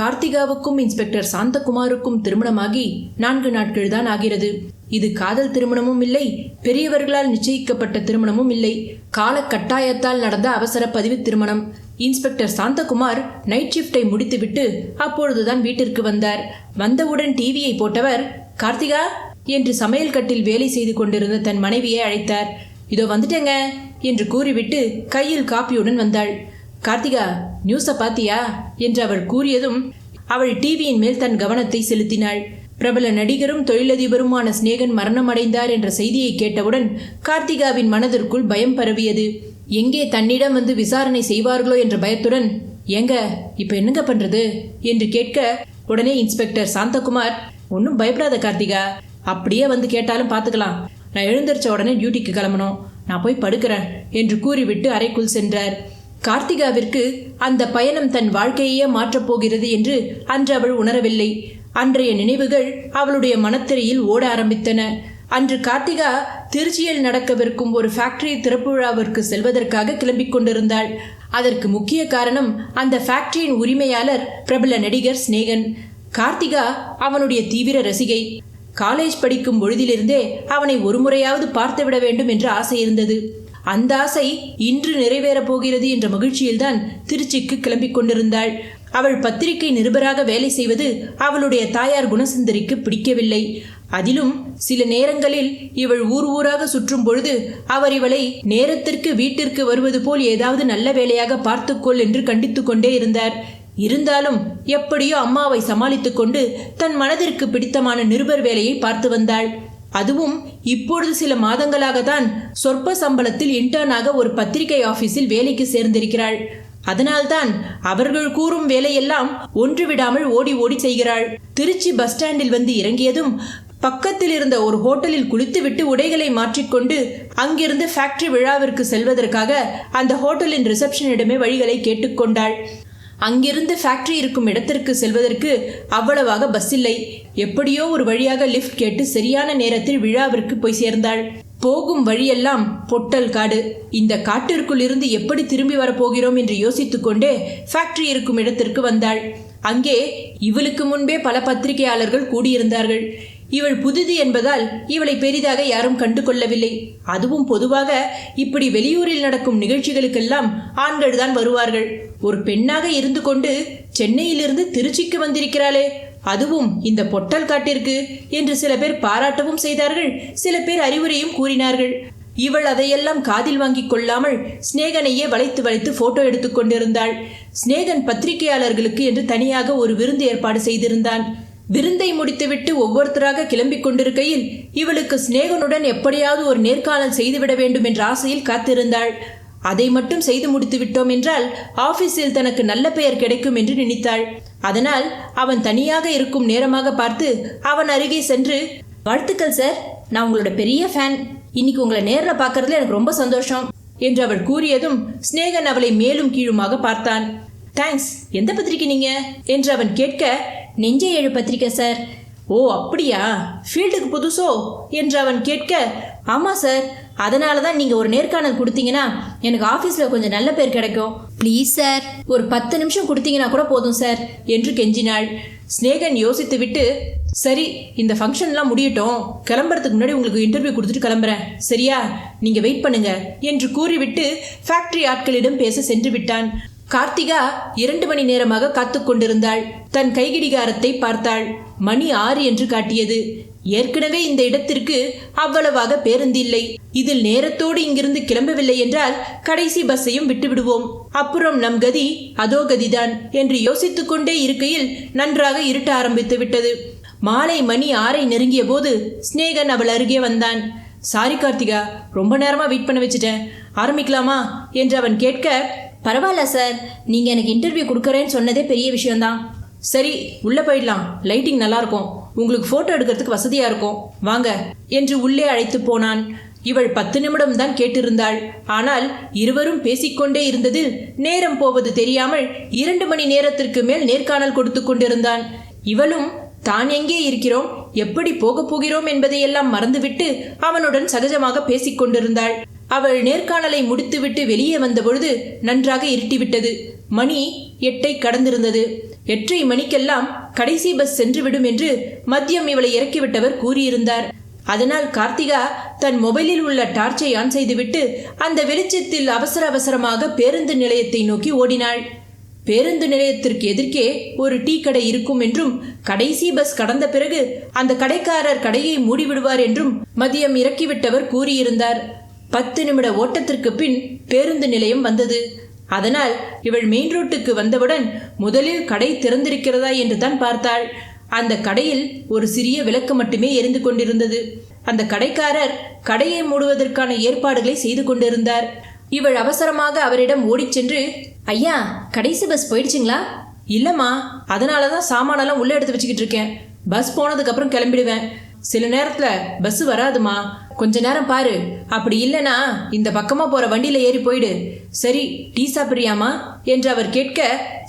கார்த்திகாவுக்கும் inspector சாந்தகுமாருக்கும் திருமணமாகி நான்கு நாட்கள் தான் ஆகிறது. இது காதல் திருமணமும் இல்லை பெரியவர்களால் நிச்சயிக்கப்பட்ட திருமணமும் இல்லை. கால கட்டாயத்தால் நடந்த அவசர பதிவு திருமணம். இன்ஸ்பெக்டர் சாந்தகுமார் நைட் ஷிஃப்டை முடித்துவிட்டு அப்பொழுதுதான் வீட்டிற்கு வந்தார். வந்தவுடன் டிவியை போட்டவர் கார்த்திகா! என்று சமையல் கட்டில் வேலை செய்து கொண்டிருந்த தன் மனைவியை அழைத்தார். இதோ வந்துட்டேங்க என்று கூறிவிட்டு கையில் காப்பியுடன் வந்தாள். கார்த்திகா நியூஸை பாத்தியா? என்று அவள் கூறியதும் அவள் டிவியின் மேல் தன் கவனத்தை செலுத்தினாள். பிரபல நடிகரும் தொழிலதிபருமான சிநேகன் மரணமடைந்தார் என்ற செய்தியை கேட்டவுடன் கார்த்திகாவின் மனதிற்குள் பயம் பரவியது. எங்கே தன்னிடம் வந்து விசாரணை செய்வார்களோ என்ற பயத்துடன் ஏங்க இப்ப என்னங்க பண்றது? என்று கேட்க உடனே இன்ஸ்பெக்டர் சாந்தகுமார் ஒன்றும் பயப்படாத கார்த்திகா அப்படியே வந்து கேட்டாலும் பார்த்துக்கலாம் நான் எழுந்திருச்ச உடனே டியூட்டிக்கு கிளம்பணும். நான் போய் படுக்கிறேன் என்று கூறிவிட்டு அறைக்குள் சென்றார். கார்த்திகாவிற்கு அந்த பயணம் தன் வாழ்க்கையே மாற்றப்போகிறது என்று அன்று அவள் உணரவில்லை. அன்றைய நினைவுகள் அவளுடைய மனத்திரையில் ஓட ஆரம்பித்தன. அன்று கார்த்திகா திருச்சியில் நடக்கவிருக்கும் ஒரு ஃபேக்டரி திறப்பு விழாவிற்கு செல்வதற்காக கிளம்பிக் கொண்டிருந்தாள். அதற்கு முக்கிய காரணம் அந்த ஃபேக்டரியின் உரிமையாளர் பிரபல நடிகர் சிநேகன். கார்த்திகா அவனுடைய தீவிர ரசிகை. காலேஜ் படிக்கும் பொழுதிலிருந்தே அவனை ஒருமுறையாவது பார்த்துவிட வேண்டும் என்ற ஆசை இருந்தது. அந்த ஆசை இன்று நிறைவேறப் போகிறது என்ற மகிழ்ச்சியில்தான் திருச்சிக்கு கிளம்பிக் கொண்டிருந்தாள். அவள் பத்திரிகை நிருபராக வேலை செய்வது அவளுடைய தாயார் குணசுந்தரிக்கு பிடிக்கவில்லை. அதிலும் சில நேரங்களில் இவள் ஊர் ஊராக சுற்றும் பொழுது அவர் இவளை நேரத்திற்கு வீட்டிற்கு வருவது போல் ஏதாவது நல்ல வேலையாக பார்த்துக்கொள் என்று கண்டித்து கொண்டே இருந்தார். இருந்தாலும் எப்படியோ அம்மாவை சமாளித்துக் கொண்டு தன் மனதிற்கு பிடித்தமான நிருபர் வேலையை பார்த்து வந்தாள். அதுவும் இப்பொழுது சில மாதங்களாக தான் சொற்ப சம்பளத்தில் இன்டர்னாக ஒரு பத்திரிகை ஆபீஸில் வேலைக்கு சேர்ந்திருக்கிறாள். அதனால்தான் அவர்கள் கூறும் வேலையெல்லாம் ஒன்று விடாமல் ஓடி ஓடி செய்கிறாள். திருச்சி பஸ் ஸ்டாண்டில் வந்து இறங்கியதும் பக்கத்தில் இருந்த ஒரு ஹோட்டலில் குளித்துவிட்டு உடைகளை மாற்றிக்கொண்டு அங்கிருந்து ஃபேக்டரி விழாவிற்கு செல்வதற்காக அந்த ஹோட்டலின் ரிசப்ஷனிடமே வழிகளை கேட்டுக்கொண்டாள். அங்கிருந்து ஃபேக்டரி இருக்கும் இடத்திற்கு செல்வதற்கு அவ்வளவாக பஸ் இல்லை. எப்படியோ ஒரு வழியாக லிஃப்ட் கேட்டு சரியான நேரத்தில் விழாவிற்கு போய் சேர்ந்தாள். போகும் வழியெல்லாம் பொட்டல் காடு. இந்த காட்டிற்குள் இருந்து எப்படி திரும்பி வரப்போகிறோம் என்று யோசித்துக்கொண்டே ஃபேக்டரி இருக்கும் இடத்திற்கு வந்தாள். அங்கே இவளுக்கு முன்பே பல பத்திரிகையாளர்கள் கூடியிருந்தார்கள். இவள் புதிது என்பதால் இவளை பெரிதாக யாரும் கண்டு கொள்ளவில்லை அதுவும் பொதுவாக இப்படி வெளியூரில் நடக்கும் நிகழ்ச்சிகளுக்கெல்லாம் ஆண்கள் தான் வருவார்கள். ஒரு பெண்ணாக இருந்து கொண்டு சென்னையிலிருந்து திருச்சிக்கு வந்திருக்கிறாளே. அதுவும் இந்த பொட்டல் காட்டிற்கு என்று சில பேர் பாராட்டவும் செய்தார்கள் சில பேர் அறிவுரையும் கூறினார்கள். இவள் அதையெல்லாம் காதில் வாங்கிக் கொள்ளாமல் சிநேகனையே வளைத்து வளைத்து போட்டோ எடுத்துக் கொண்டிருந்தாள். சிநேகன் பத்திரிகையாளர்களுக்கு என்று தனியாக ஒரு விருந்து ஏற்பாடு செய்திருந்தான். விருந்தை முடித்துவிட்டு ஒவ்வொருத்தராக கிளம்பிக் கொண்டிருக்கையில் இவளுக்கு சிநேகனுடன் எப்படியாவது ஒரு நேர்காணல் செய்துவிட வேண்டும் என்ற ஆசையில் காத்திருந்தாள். அதை மட்டும் செய்து முடித்து விட்டோம் என்றால் ஆபீஸில் தனக்கு நல்ல பெயர் கிடைக்கும் என்று நினைத்தாள். அதனால் அவன் தனியாக இருக்கும் நேரமாக பார்த்து அவன் அருகே சென்று வாழ்த்துக்கள் சார் நான் உங்களோட பெரிய ஃபேன். இன்னைக்கு உங்களை நேரில் பார்க்கறதுல எனக்கு ரொம்ப சந்தோஷம் என்று அவள் கூறியதும் சிநேகன் அவளை மேலும் கீழுமாக பார்த்தான். தேங்க்ஸ். எந்த பத்திரிக்கை நீங்க? என்று அவன் கேட்க நெஞ்சை ஏழு பத்திரிக்கை சார். ஓ அப்படியா? ஃபீல்டுக்கு புதுசோ? என்று அவன் கேட்க ஆமாம் சார். அதனால தான் நீங்கள் ஒரு நேர்காணல் கொடுத்தீங்கன்னா எனக்கு ஆஃபீஸில் கொஞ்சம் நல்ல பேர் கிடைக்கும். Please sir. ஒரு பத்து நிமிஷம் கொடுத்தீங்கன்னா கூட போதும் சார் என்று கெஞ்சினாள். ஸ்நேகன் யோசித்துவிட்டு சரி இந்த ஃபங்க்ஷன்லாம் முடியட்டும். கிளம்புறதுக்கு முன்னாடி உங்களுக்கு இன்டர்வியூ கொடுத்துட்டு கிளம்புறேன். சரியா? நீங்கள் வெயிட் பண்ணுங்க என்று கூறிவிட்டு ஃபேக்ட்ரி ஆட்களிடம் பேச சென்று விட்டான். கார்த்திகா இரண்டு மணி நேரமாக காத்து கொண்டிருந்தாள். தன் கைகிடிகாரத்தை பார்த்தாள். மணி ஆறு என்று காட்டியது. ஏற்கனவே இந்த இடத்திற்கு அவ்வளவாக பேருந்து இல்லை இதில் நேரத்தோடு இங்கிருந்து கிளம்பவில்லை என்றால் கடைசி பஸ்ஸையும் விட்டுவிடுவோம். அப்புறம் நம் கதி அதோ கதிதான் என்று யோசித்துக் கொண்டே இருக்கையில் நன்றாக இருட்ட ஆரம்பித்து விட்டது. மாலை மணி ஆறை நெருங்கிய போது ஸ்நேகன் அவள் அருகே வந்தான். சாரி கார்த்திகா ரொம்ப நேரமா வெயிட் பண்ண வச்சுட்டேன். ஆரம்பிக்கலாமா? என்று அவன் கேட்க பரவாயில்ல சார். நீங்கள் எனக்கு இன்டர்வியூ கொடுக்குறேன்னு சொன்னதே பெரிய விஷயம்தான். சரி உள்ளே போயிடலாம். லைட்டிங் நல்லாயிருக்கும். உங்களுக்கு ஃபோட்டோ எடுக்கிறதுக்கு வசதியாக இருக்கும். வாங்க என்று உள்ளே அழைத்து போனான். இவள் பத்து நிமிடம் தான் கேட்டிருந்தாள். ஆனால் இருவரும் பேசிக்கொண்டே இருந்ததில் நேரம் போவது தெரியாமல் இரண்டு மணி நேரத்திற்கு மேல் நேர்காணல் கொடுத்து கொண்டிருந்தான். இவளும் தான் எங்கே இருக்கிறோம்? எப்படி போகப் போகிறோம்? என்பதையெல்லாம் மறந்துவிட்டு அவனுடன் சகஜமாக பேசிக்கொண்டிருந்தாள். அவள் நேர்காணலை முடித்துவிட்டு வெளியே வந்தபொழுது நன்றாக இருட்டிவிட்டது. மணி எட்டை கடந்திருந்தது. எட்டரை மணிக்கெல்லாம் கடைசி பஸ் சென்றுவிடும் என்று மதியம் இவளை இறக்கிவிட்டவர் கூறியிருந்தார். அதனால் கார்த்திகா தன் மொபைலில் உள்ள டார்ச்சை ஆன் செய்துவிட்டு அந்த வெளிச்சத்தில் அவசர அவசரமாக பேருந்து நிலையத்தை நோக்கி ஓடினாள். பேருந்து நிலையத்திற்கு எதிர்க்கே ஒரு டீ கடை இருக்கும் என்றும் கடைசி பஸ் கடந்த பிறகு அந்த கடைக்காரர் கடையை மூடிவிடுவார் என்றும் மதியம் இறக்கிவிட்டவர் கூறியிருந்தார். பத்து நிமிட ஓட்டத்திற்கு பின் பேருந்து நிலையம் வந்தது. அதனால் இவள் மெயின் ரோட்டுக்கு வந்தவுடன் முதலில் கடை திறந்திருக்கிறதா என்று தான் பார்த்தாள். அந்த கடையில் ஒரு சிறிய விளக்கு மட்டுமே எரிந்து கொண்டிருந்தது. அந்த கடைக்காரர் கடையை மூடுவதற்கான ஏற்பாடுகளை செய்து கொண்டிருந்தார். இவள் அவசரமாக அவரிடம் ஓடிச் சென்று ஐயா கடைசி பஸ் போயிடுச்சுங்களா? இல்லம்மா அதனால தான் சாமானெல்லாம் உள்ளே எடுத்து வச்சுக்கிட்டு இருக்கேன். பஸ் போனதுக்கப்புறம் கிளம்பிடுவேன். சில நேரத்தில் பஸ் வராதுமா? கொஞ்ச நேரம் பாரு. அப்படி இல்லைனா இந்த பக்கமா போற வண்டியில ஏறி போயிடு. சரி டீ சாப்பிடுறியாமா? என்று அவர் கேட்க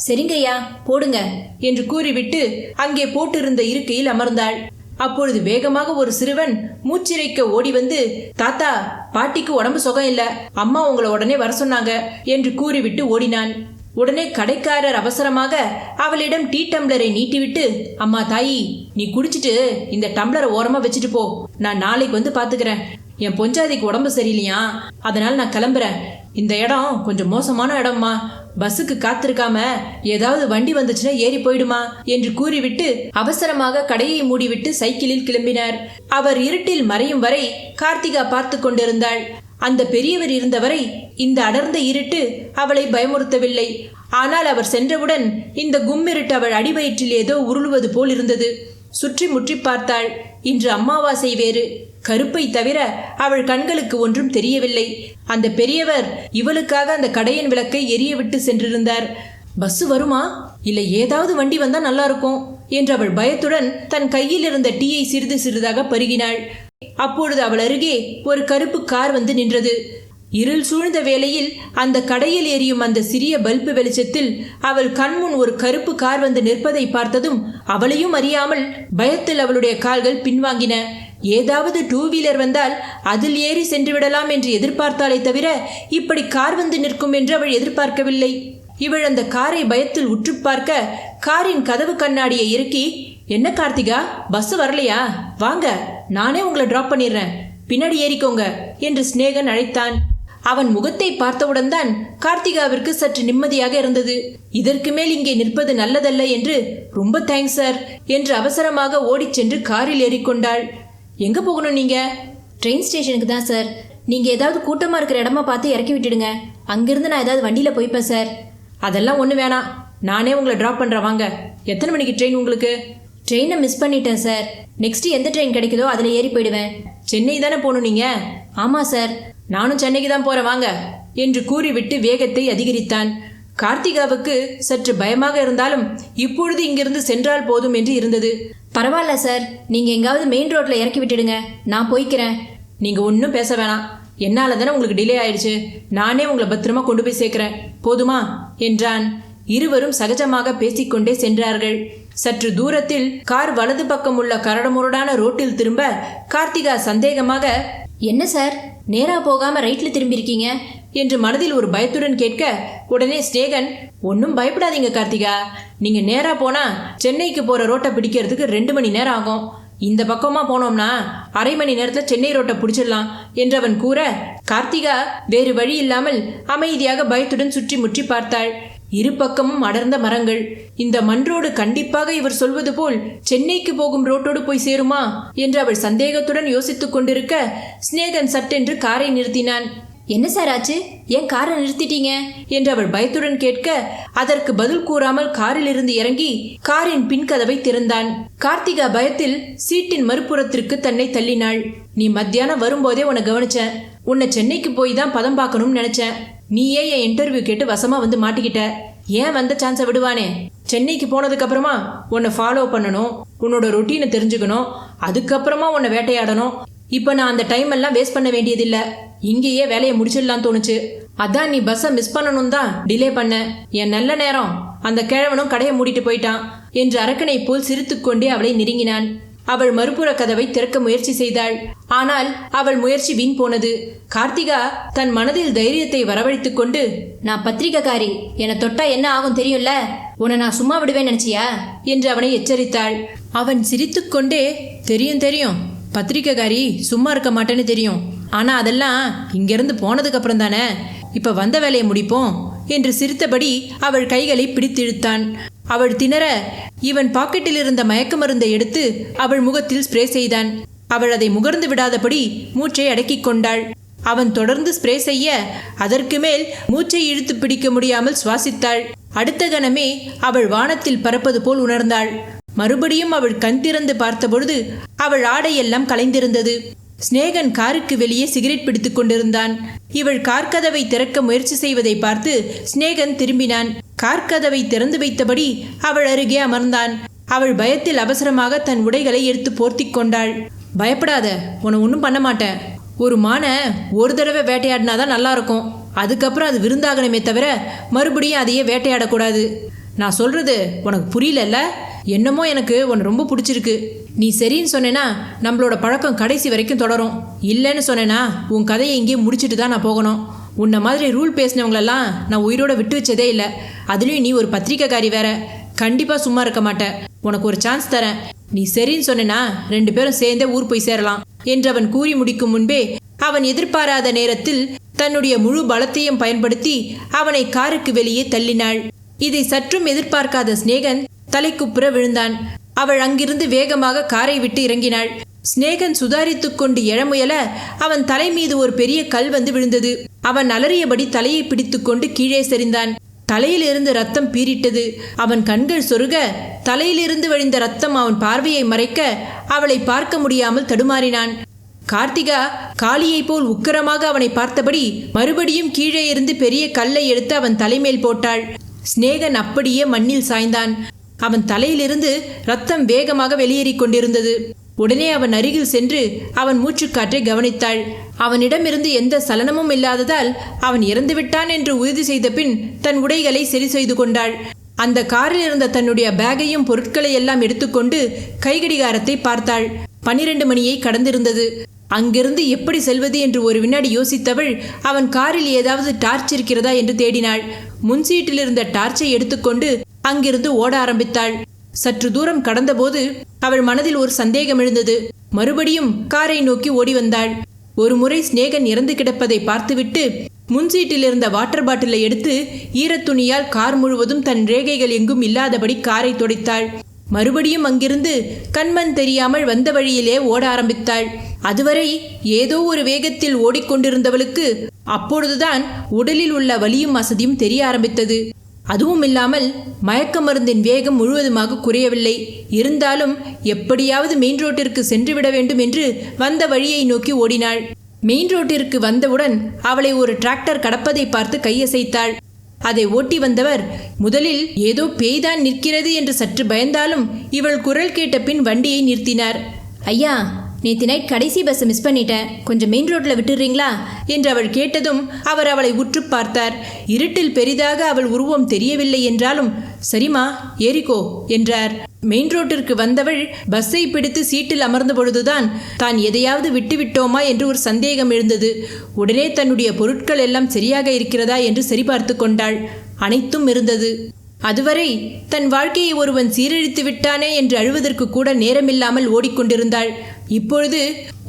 சரிங்கய்யா போடுங்க என்று கூறிவிட்டு அங்கே போட்டிருந்த இருக்கையில் அமர்ந்தாள். அப்பொழுது வேகமாக ஒரு சிறுவன் மூச்சிறைக்க ஓடி வந்து தாத்தா பாட்டிக்கு உடம்பு சுகம் இல்ல. அம்மா உங்களை உடனே வர சொன்னாங்க என்று கூறிவிட்டு ஓடினான். உடனே கடைக்காரர் அவசரமாக அவளிடம் டீ டம்ளரை நீட்டிவிட்டு அம்மா தாயி நீ குடிச்சிட்டு இந்த டம்ளரை ஓரமா வச்சுட்டு போ. நான் நாளைக்கு வந்து பாத்துக்கிறேன். என் பொஞ்சாதிக்கு உடம்பு சரியில்லையா? அதனால நான் கிளம்புறேன். இந்த இடம் கொஞ்சம் மோசமான இடம்மா. பஸ்ஸுக்கு காத்திருக்காம ஏதாவது வண்டி வந்துச்சுன்னா ஏறி போயிடுமா? என்று கூறிவிட்டு அவசரமாக கடையை மூடிவிட்டு சைக்கிளில் கிளம்பினார். அவர் இருட்டில் மறையும் வரை கார்த்திகா பார்த்து கொண்டிருந்தாள். அந்த பெரியவர் இருந்தவரை இந்த அடர்ந்த இருட்டு அவளை பயமுறுத்தவில்லை. ஆனால் அவர் சென்றவுடன் இந்த கும்மிருட்டு அவள் அடிவயிற்றில் ஏதோ உருளுவது போல் இருந்தது சுற்றி முற்றி பார்த்தாள். இன்று அம்மாவாசை வேறு. கருப்பை தவிர அவள் கண்களுக்கு ஒன்றும் தெரியவில்லை. அந்த பெரியவர் இவளுக்காக அந்த கடையின் விளக்கை எரிய விட்டு சென்றிருந்தார். பஸ் வருமா? இல்லை ஏதாவது வண்டி வந்தா நல்லா இருக்கும் என்று அவள் பயத்துடன் தன் கையில் இருந்த டீயை சிறிது சிறிதாக பருகினாள். அப்பொழுது அவள் அருகே ஒரு கருப்பு கார் வந்து நின்றது. இருள் சூழ்ந்த வேளையில் அந்த கடையில் எரியும் அந்த சிறிய பல்பு வெளிச்சத்தில் அவள் கண்முன் ஒரு கருப்பு கார் வந்து நிற்பதை பார்த்ததும் அவளையும் அறியாமல் பயத்தில் அவளுடைய கால்கள் பின்வாங்கின. ஏதாவது டூ வீலர் வந்தால் அதில் ஏறி சென்று விடலாம் என்று எதிர்பார்த்தாலே தவிர இப்படி கார் வந்து நிற்கும் என்று அவள் எதிர்பார்க்கவில்லை. இவள் அந்த காரை பயத்தில் உற்று பார்க்க காரின் கதவு கண்ணாடியை இறுக்கி என்ன கார்த்திகா? பஸ் வரலையா? வாங்க நானே உங்களை டிராப் பண்ணிடுறேன். பின்னாடி ஏறிக்கோங்க என்று சிநேகன் அழைத்தான். அவன் முகத்தை பார்த்தவுடன் தான் கார்த்திகாவிற்கு சற்று நிம்மதியாக இருந்தது. இதற்கு மேல் இங்கே நிற்பது நல்லதல்ல என்று ரொம்ப தேங்க்ஸ் சார் என்று அவசரமாக ஓடிச் சென்று காரில் ஏறிக்கொண்டாள். எங்க போகணும் நீங்க? ட்ரெயின் ஸ்டேஷனுக்கு தான் சார் நீங்கள் ஏதாவது கூட்டமாக இருக்கிற இடமா பார்த்து இறக்கி விட்டுடுங்க. அங்கேருந்து நான் ஏதாவது வண்டியில் போய்ப்பேன் சார் அதெல்லாம் ஒன்று வேணாம். நானே உங்களை ட்ராப் பண்ணுறேன் வாங்க. எத்தனை மணிக்கு ட்ரெயின் உங்களுக்கு? ட்ரெயினை மிஸ் பண்ணிட்டேன் சார் நெக்ஸ்ட் எந்த ட்ரெயின் கிடைக்குதோ அதில் ஏறி போயிடுவேன். சென்னை தானே போகணும் நீங்கள் ஆமாம் சார் நானும் சென்னைக்கு தான் போகிறேன் வாங்க. என்று கூறிவிட்டு வேகத்தை அதிகரித்தான். கார்த்திகாவுக்கு சற்று பயமாக இருந்தாலும் இப்பொழுது இங்கிருந்து சென்றால் போதும் என்று இருந்தது. பரவாயில்ல சார் நீங்கள் எங்காவது மெயின் ரோட்டில் இறக்கி விட்டுடுங்க. நான் போய்க்கிறேன். நீங்கள் ஒன்றும் பேச வேணாம். என்னால் தானே உங்களுக்கு டிலே ஆயிடுச்சு. நானே உங்களை பத்திரமா கொண்டு போய் சேர்க்குறேன். போதுமா? என்றான். இருவரும் சகஜமாக பேசிக்கொண்டே சென்றார்கள். சற்று தூரத்தில் கார் வலது பக்கம் உள்ள கரடுமுரடான ரோட்டில் திரும்ப கார்த்திகா சந்தேகமாக என்ன சார்? நேராக போகாமல் ரைட்டில் திரும்பியிருக்கீங்க? என்று மனதில் ஒரு பயத்துடன் கேட்க உடனே ஸ்நேகன் ஒன்றும் பயப்படாதீங்க கார்த்திகா. நீங்க நேரா போனா சென்னைக்கு போற ரோட்டை பிடிக்கிறதுக்கு ரெண்டு மணி நேரம் ஆகும். இந்த பக்கமா போனோம்னா அரை மணி நேரத்துல சென்னை ரோட்டை பிடிச்சிடலாம் என்று அவன் கூற கார்த்திகா வேறு வழி இல்லாமல் அமைதியாக பயத்துடன் சுற்றி முற்றி பார்த்தாள். இரு பக்கமும் அடர்ந்த மரங்கள். இந்த மன்றோடு கண்டிப்பாக இவர் சொல்வது போல் சென்னைக்கு போகும் ரோட்டோடு போய் சேருமா? என்று அவள் சந்தேகத்துடன் யோசித்துக் கொண்டிருக்க சிநேகன் சட்டென்று காரை நிறுத்தினான். என்ன சார் ஆச்சு? ஏன் காரை நிறுத்திட்டீங்க? என்று அவள் பயத்துடன் கேட்க அதற்கு பதில் கூறாமல் காரில் இருந்து இறங்கி காரின் பின்கதவை திறந்தான். கார்த்திகா பயத்தில் சீட்டின் மறுபுறத்திற்கு தன்னை தள்ளினாள். நீ மத்தியானம் வரும்போதே உன்னை கவனிச்சேன். உன்னை சென்னைக்கு போய் தான் பதம் பார்க்கணும்னு நினைச்சேன். நீயே என் இன்டர்வியூ கேட்டு வசமாக வந்து மாட்டிக்கிட்ட. ஏன் வந்த சான்ஸை விடுவானே? சென்னைக்கு போனதுக்கு அப்புறமா உன்னை ஃபாலோ பண்ணணும் உன்னோட ரொட்டீனை தெரிஞ்சுக்கணும் அதுக்கப்புறமா உன்னை வேட்டையாடணும். இப்போ நான் அந்த டைம் எல்லாம் வேஸ்ட் பண்ண வேண்டியதில்லை. இங்கேயே வேலையை முடிச்சிடலாம் தோணுச்சு. அதான் நீ பஸ்ஸை மிஸ் பண்ணணும் தான் டிலே பண்ண. என் நல்ல நேரம். அந்த கிழவனும் கடையை மூடிட்டு போயிட்டான். என்று அரக்கனை போல் சிரித்துக்கொண்டே அவளை நெருங்கினான். அவள் மறுபுற கதவை திறக்க முயற்சி செய்தாள். ஆனால் அவள் முயற்சி வீண் போனது. கார்த்திகா தன் மனதில் தைரியத்தை வரவழைத்துக் கொண்டு நான் பத்திரிக்கைக்காரி என்னை தொட்டா என்ன ஆகும் தெரியும்ல? உன்னை நான் சும்மா விடுவேன் நினைச்சியா? என்று அவனை எச்சரித்தாள். அவன் சிரித்துக்கொண்டே தெரியும் தெரியும். பத்திரிக்கைக்காரி சும்மா இருக்க மாட்டேன்னு தெரியும். ஆனா அதெல்லாம் இங்கிருந்து போனதுக்கு அப்புறம் தானே. இப்ப வந்த வேலையை முடிப்போம் என்று சிரித்தபடி அவள் கைகளை பிடித்திழுத்தான் அவள் திணற. இவன் பாக்கெட்டில் இருந்த மயக்க மருந்தை எடுத்து அவள் முகத்தில் ஸ்ப்ரே செய்தான். அவள் அதை முகர்ந்து விடாதபடி மூச்சை அடக்கிக் கொண்டாள். அவன் தொடர்ந்து ஸ்ப்ரே செய்ய அதற்கு மேல் மூச்சை இழுத்து பிடிக்க முடியாமல் சுவாசித்தாள். அடுத்த கணமே அவள் வானத்தில் பறப்பது போல் உணர்ந்தாள். மறுபடியும் அவள் கண் திறந்து பார்த்தபொழுது அவள் ஆடையெல்லாம் கலைந்திருந்தது. சிநேகன் காருக்கு வெளியே சிகரெட் பிடித்துக் கொண்டிருந்தான். இவள் கார்கதவை திறக்க முயற்சி செய்வதை பார்த்து சிநேகன் திரும்பினான். கார்கதவை திறந்து வைத்தபடி அவள் அருகே அமர்ந்தான். அவள் பயத்தில் அவசரமாக தன் உடைகளை எடுத்து போர்த்தி கொண்டாள். பயப்படாத உன்னை ஒன்றும் பண்ண மாட்டேன். ஒரு மானை ஒரு தடவை வேட்டையாடினாதான் நல்லா இருக்கும். அதுக்கப்புறம் அது விருந்தாகணுமே தவிர மறுபடியும் அதையே வேட்டையாடக்கூடாது. நான் சொல்றது உனக்கு புரியலல்ல? என்னமோ எனக்கு உன்னை ரொம்ப பிடிச்சிருக்கு. நீ சரின்னு சொன்னேன்னா நம்மளோட பழக்கம் கடைசி வரைக்கும் தொடரும். இல்லைன்னு சொன்னேன்னா உன் கதையை இங்கேயே முடிச்சுட்டு தான் நான் போகணும். உன்னை மாதிரி ரூல் பேசினவங்களெல்லாம் நான் உயிரோட விட்டு வச்சதே இல்லை. அதுலேயும் நீ ஒரு பத்திரிக்கைக்காரி வேற. கண்டிப்பா சும்மா இருக்க மாட்டேன் உனக்கு ஒரு சான்ஸ் தரேன். நீ சரின்னு சொன்னா ரெண்டு பேரும் சேர்ந்தே ஊர் போய் சேரலாம் என்று அவன் கூறி முடிக்கும் முன்பே அவன் எதிர்பாராத நேரத்தில் தன்னுடைய முழு பலத்தையும் பயன்படுத்தி அவனை காருக்கு வெளியே தள்ளினாள். இதை சற்றும் எதிர்பார்க்காத சிநேகன் தலைக்குப்புற விழுந்தான். அவள் அங்கிருந்து வேகமாக காரை விட்டு இறங்கினாள். சிநேகன் சுதாரித்து கொண்டு எழமுயல அவன் தலை மீது ஒரு பெரிய கல் வந்து விழுந்தது. அவன் அலறியபடி தலையை பிடித்துக்கொண்டு கீழே சரிந்தான். தலையிலிருந்து ரத்தம் பீரிட்டது அவன் கண்கள் சொருக தலையிலிருந்து வழிந்த ரத்தம் அவன் பார்வையை மறைக்க அவளை பார்க்க முடியாமல் தடுமாறினான். கார்த்திகா காளியைப் போல் உக்கரமாக அவனை பார்த்தபடி மறுபடியும் கீழே இருந்து பெரிய கல்லை எடுத்து அவன் தலைமேல் போட்டாள். சிநேகன் அப்படியே மண்ணில் சாய்ந்தான். அவன் தலையிலிருந்து ரத்தம் வேகமாக வெளியேறிக் கொண்டிருந்தது. உடனே அவன் அருகில் சென்று அவன் மூச்சுக்காற்றை கவனித்தாள். அவனிடமிருந்து எந்த சலனமும் இல்லாததால் அவன் இறந்துவிட்டான் என்று உறுதி செய்த பின் தன் உடைகளை சரி செய்து கொண்டாள். அந்த காரில் இருந்த தன்னுடைய பேகையும் பொருட்களை எல்லாம் எடுத்துக்கொண்டு கைகடிகாரத்தை பார்த்தாள். பனிரெண்டு மணியை கடந்திருந்தது. அங்கிருந்து எப்படி செல்வது என்று ஒரு வினாடி யோசித்தவள் அவன் காரில் ஏதாவது டார்ச் இருக்கிறதா என்று தேடினாள். முன் சீட்டில் இருந்த டார்ச்சை எடுத்துக்கொண்டு அங்கிருந்து ஓட ஆரம்பித்தாள். சற்று தூரம் கடந்தபோது அவள் மனதில் ஒரு சந்தேகம் எழுந்தது. மறுபடியும் காரை நோக்கி ஓடி வந்தாள். ஒரு முறை சிநேகன் இறந்து கிடப்பதை பார்த்துவிட்டு முன் சீட்டில் இருந்த வாட்டர் பாட்டிலை எடுத்து ஈரத்துணியால் கார் முழுவதும் தன் ரேகைகள் எங்கும் இல்லாதபடி காரை துடைத்தாள். மறுபடியும் அங்கிருந்து கண்மண் தெரியாமல் வந்த வழியிலே ஓட ஆரம்பித்தாள். அதுவரை ஏதோ ஒரு வேகத்தில் ஓடிக்கொண்டிருந்தவளுக்கு அப்பொழுதுதான் உடலில் உள்ள வலியும் அசதியும் தெரிய ஆரம்பித்தது. அதுவும் இல்லாமல் மயக்க மருந்தின் வேகம் முழுவதுமாக குறையவில்லை. இருந்தாலும் எப்படியாவது மெயின் ரோட்டிற்கு சென்றுவிட வேண்டும் என்று வந்த வழியை நோக்கி ஓடினாள். மெயின் ரோட்டிற்கு வந்தவுடன் அவளை ஒரு டிராக்டர் கடப்பதை பார்த்து கையசைத்தாள். அதை ஓட்டி வந்தவர் முதலில் ஏதோ பேய்தான் நிற்கிறது என்று சற்று பயந்தாலும் இவள் குரல் கேட்ட பின் வண்டியை நிறுத்தினார். ஐயா நேத்தி நைட் கடைசி பஸ்ஸை மிஸ் பண்ணிட்டேன். கொஞ்சம் மெயின் ரோட்டில் விட்டுடுறீங்களா என்று அவள் கேட்டதும் அவர் அவளை உற்று பார்த்தார். இருட்டில் பெரிதாக அவள் உருவம் தெரியவில்லை என்றாலும் சரிம்மா ஏறிக்கோ என்றார். மெயின் ரோட்டிற்கு வந்தவள் பஸ்ஸை பிடித்து சீட்டில் அமர்ந்த பொழுதுதான் தான் எதையாவது விட்டுவிட்டோமா? என்று ஒரு சந்தேகம் எழுந்தது. உடனே தன்னுடைய பொருட்கள் எல்லாம் சரியாக இருக்கிறதா என்று சரிபார்த்து கொண்டாள். அனைத்தும் இருந்தது. அதுவரை தன் வாழ்க்கையை ஒருவன் சீரழித்து விட்டானே என்று அழுவதற்கு கூட நேரமில்லாமல் ஓடிக்கொண்டிருந்தாள். இப்பொழுது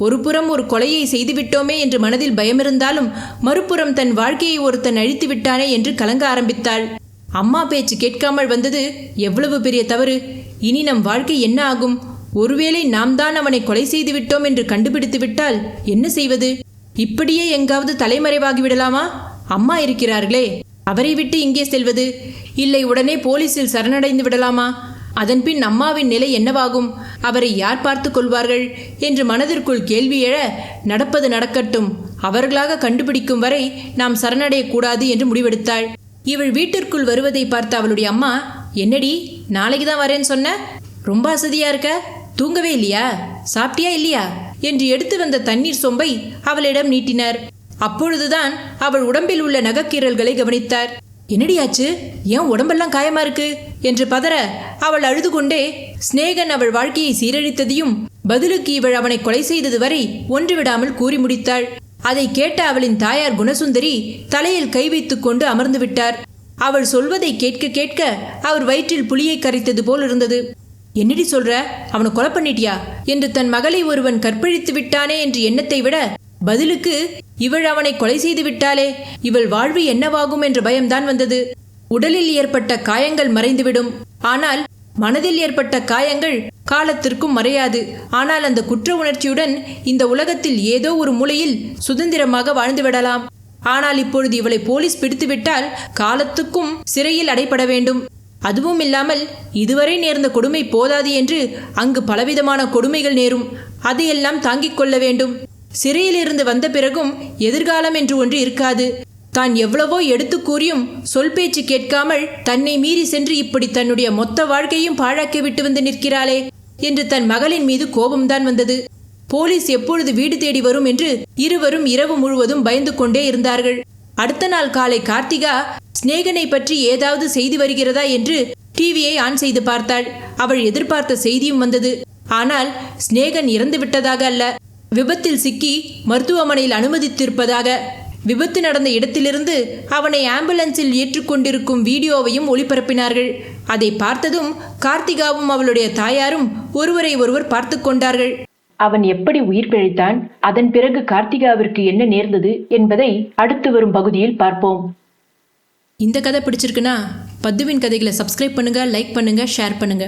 ஒருபுறம் ஒரு கொலையை செய்துவிட்டோமே என்று மனதில் பயமிருந்தாலும் மறுபுறம் தன் வாழ்க்கையை ஒருத்தன் அழித்து விட்டானே என்று கலங்க ஆரம்பித்தாள். அம்மா பேச்சு கேட்காமல் வந்தது எவ்வளவு பெரிய தவறு. இனி நம் வாழ்க்கை என்ன ஆகும்? ஒருவேளை நாம் தான் அவனை கொலை செய்து விட்டோம் என்று கண்டுபிடித்து விட்டால் என்ன செய்வது? இப்படியே எங்காவது தலைமறைவாகி விடலாமா? அம்மா இருக்கிறார்களே அவரை விட்டு இங்கே செல்வது. இல்லை உடனே போலீசில் சரணடைந்து விடலாமா? அதன்பின் அம்மாவின் நிலை என்னவாகும்? அவரை யார் பார்த்து கொள்வார்கள்? என்று மனதிற்குள் கேள்வி எழ நடப்பது நடக்கட்டும். அவர்களாக கண்டுபிடிக்கும் வரை நாம் சரணடையக்கூடாது என்று முடிவெடுத்தாள். இவள் வீட்டிற்குள் வருவதை பார்த்த அவளுடைய அம்மா என்னடி நாளைக்கு தான் வரேன்னு சொன்ன? ரொம்ப அசதியா இருக்க? தூங்கவே இல்லையா? சாப்பிட்டியா இல்லையா? என்று எடுத்து வந்த தண்ணீர் சொம்பை அவளிடம் நீட்டினார். அப்பொழுதுதான் அவள் உடம்பில் உள்ள நகக்கீரல்களை கவனித்தார். என்னடியாச்சு? ஏன் உடம்பெல்லாம் காயமா இருக்கு? என்று பதற அவள் அழுது கொண்டே சிநேகன் அவள் வாழ்க்கையை சீரழித்ததையும் பதிலுக்கு இவள் அவனை கொலை செய்தது வரை ஒன்று விடாமல் கூறி முடித்தாள். அதை கேட்ட அவளின் தாயார் குணசுந்தரி தலையில் கை வைத்துக் கொண்டு அமர்ந்து விட்டார். அவள் சொல்வதை கேட்க கேட்க அவர் வயிற்றில் புளியை கரைத்தது போல் இருந்தது என்னடி சொல்ற? அவனை கொலை பண்ணிட்டியா? என்று தன் மகளை ஒருவன் கற்பழித்து விட்டானே என்று எண்ணத்தை விட பதிலுக்கு இவள் அவனை கொலை செய்து விட்டாலே இவள் வாழ்வு என்னவாகும் என்ற பயம்தான் வந்தது. உடலில் ஏற்பட்ட காயங்கள் மறைந்துவிடும். ஆனால் மனதில் ஏற்பட்ட காயங்கள் காலத்திற்கும் மறையாது. ஆனால் அந்த குற்ற உணர்ச்சியுடன் இந்த உலகத்தில் ஏதோ ஒரு மூலையில் சுதந்திரமாக வாழ்ந்து விடலாம். ஆனால் இப்பொழுது இவளை போலீஸ் பிடித்துவிட்டால் காலத்துக்கும் சிறையில் அடைபட வேண்டும். அதுவும் இல்லாமல் இதுவரை நேர்ந்த கொடுமை போதாது என்று அங்கு பலவிதமான கொடுமைகள் நேரும். அதையெல்லாம் தாங்கிக் கொள்ள வேண்டும். சிறையிலிருந்து வந்த பிறகும் எதிர்காலம் என்று ஒன்று இருக்காது. தான் எவ்வளவோ எடுத்து கூறியும் சொல் பேச்சு கேட்காமல் தன்னை மீறி சென்று இப்படி தன்னுடைய மொத்த வாழ்க்கையும் பாழாக்கி விட்டு வந்து நிற்கிறாளே என்று தன் மகளின் மீது கோபம்தான் வந்தது. போலீஸ் எப்பொழுது வீடு தேடி வரும் என்று இருவரும் இரவு முழுவதும் பயந்து கொண்டே இருந்தார்கள். அடுத்த நாள் காலை கார்த்திகா சிநேகனை பற்றி ஏதாவது செய்தி வருகிறதா? என்று டிவியை ஆன் செய்து பார்த்தாள். அவள் எதிர்பார்த்த செய்தியும் வந்தது. ஆனால் சிநேகன் இறந்து விட்டதாக அல்ல. விபத்தில் சிக்கி மருத்துவமனையில் அனுமதித்திருப்பதாக விபத்து நடந்த இடத்திலிருந்து அவனை ஆம்புலன்ஸில் ஏற்றுக்கொண்டிருக்கும் வீடியோவையும் ஒளிபரப்பினார்கள். அதை பார்த்ததும் கார்த்திகாவும் அவளுடைய தாயாரும் ஒருவரை ஒருவர் பார்த்து கொண்டார்கள். அவன் எப்படி உயிர் பிழைத்தான்? அதன் பிறகு கார்த்திகாவிற்கு என்ன நேர்ந்தது என்பதை அடுத்து வரும் பகுதியில் பார்ப்போம். இந்த கதை பிடிச்சிருக்குன்னா பத்துவின் கதைகளை சப்ஸ்கிரைப் பண்ணுங்க லைக் பண்ணுங்க ஷேர் பண்ணுங்க.